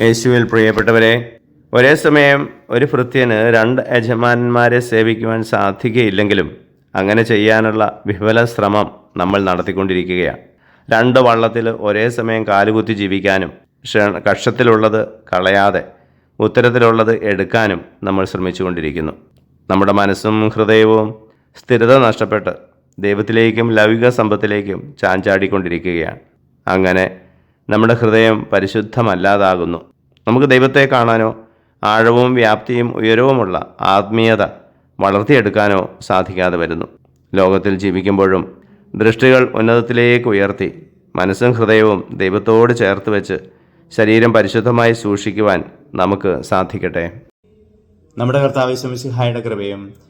യേശുവിൽ പ്രിയപ്പെട്ടവരെ ഒരേ സമയം ഒരു ഭൃത്യന് രണ്ട് യജമാനന്മാരെ സേവിക്കുവാൻ സാധിക്കുകയില്ലെങ്കിലും അങ്ങനെ ചെയ്യാനുള്ള വിഫല ശ്രമം നമ്മൾ നടത്തിക്കൊണ്ടിരിക്കുകയാണ്. രണ്ട് വള്ളത്തിൽ ഒരേ സമയം കാലുകുത്തി ജീവിക്കാനും ക്ഷ- കക്ഷത്തിലുള്ളത് കളയാതെ ഉത്തരത്തിലുള്ളത് എടുക്കാനും നമ്മൾ ശ്രമിച്ചുകൊണ്ടിരിക്കുന്നു. നമ്മുടെ മനസ്സും ഹൃദയവും സ്ഥിരത നഷ്ടപ്പെട്ട് ദൈവത്തിലേക്കും ലൗകിക സമ്പത്തിലേക്കും ചാഞ്ചാടിക്കൊണ്ടിരിക്കുകയാണ്. അങ്ങനെ നമ്മുടെ ഹൃദയം പരിശുദ്ധമല്ലാതാകുന്നു. നമുക്ക് ദൈവത്തെ കാണാനോ ആഴവും വ്യാപ്തിയും ഉയരവുമുള്ള ആത്മീയത വളർത്തിയെടുക്കാനോ സാധിക്കാതെ വരുന്നു. ലോകത്തിൽ ജീവിക്കുമ്പോഴും ദൃഷ്ടികൾ ഉന്നതത്തിലേക്ക് ഉയർത്തി മനസ്സും ഹൃദയവും ദൈവത്തോട് ചേർത്ത് വെച്ച് ശരീരം പരിശുദ്ധമായി സൂക്ഷിക്കുവാൻ നമുക്ക് സാധിക്കട്ടെ. നമ്മുടെ കർത്താവ് ശമിസിഹായുടെ കൃപയും